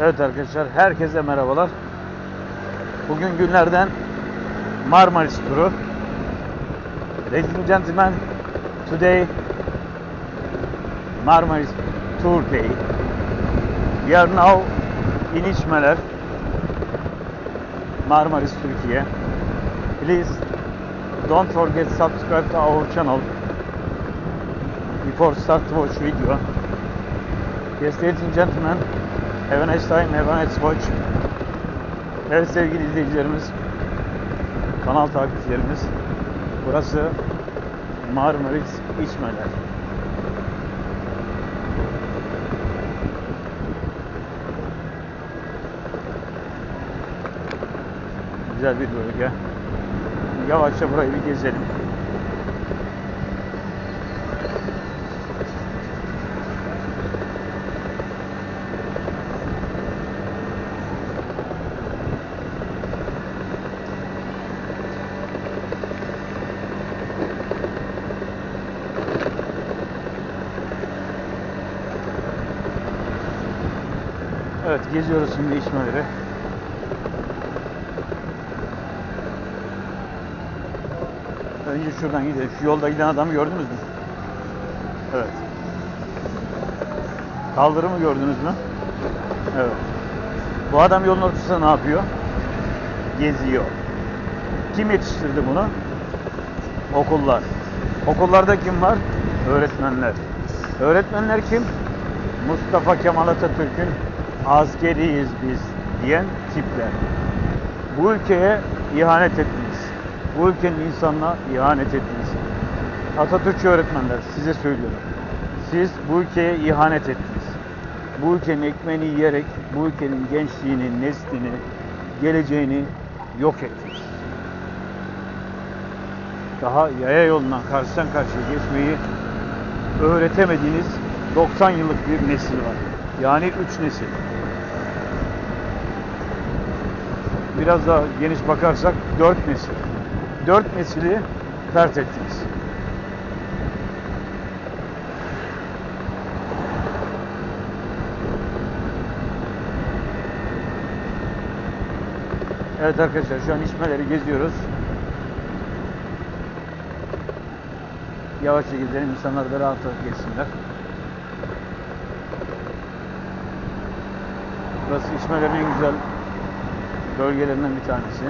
Evet arkadaşlar, herkese merhabalar. Bugün günlerden Marmaris turu. Ladies and gentlemen, today Marmaris Tour Day. We are now in İçmeler, Marmaris, Türkiye. Please don't forget subscribe to our channel before start watch video. Yes, ladies and gentlemen, have a nice time, have a nice watch. Evet sevgili izleyicilerimiz, kanal takipçilerimiz, burası Marmaris İçmeler. Güzel bir bölge. Yavaşça burayı bir gezelim. Evet geziyoruz şimdi içmeleri. Önce şuradan gidelim. Şu yolda giden adamı gördünüz mü? Evet. Kaldırımı gördünüz mü? Evet. Bu adam yolun ortasında ne yapıyor? Geziyor. Kim yetiştirdi bunu? Okullar. Okullarda kim var? Öğretmenler. Öğretmenler kim? Mustafa Kemal Atatürk'ün askeriyiz biz diyen tipler. Bu ülkeye ihanet ettiniz. Bu ülkenin insanına ihanet ettiniz. Atatürkçü öğretmenler size söylüyorum. Siz bu ülkeye ihanet ettiniz. Bu ülkenin ekmeğini yiyerek bu ülkenin gençliğini, neslini, geleceğini yok ettiniz. Daha yaya yolundan karşıdan karşıya geçmeyi öğretemediğiniz 90 yıllık bir nesil var. Yani 3 nesil. Biraz daha geniş bakarsak 4 nesil. 4 nesili pert ettiniz. Evet arkadaşlar şu an içmeleri geziyoruz. Yavaşça gezelim insanlar da rahat geçsinler. Burası içmelerin en güzel bölgelerinden bir tanesi.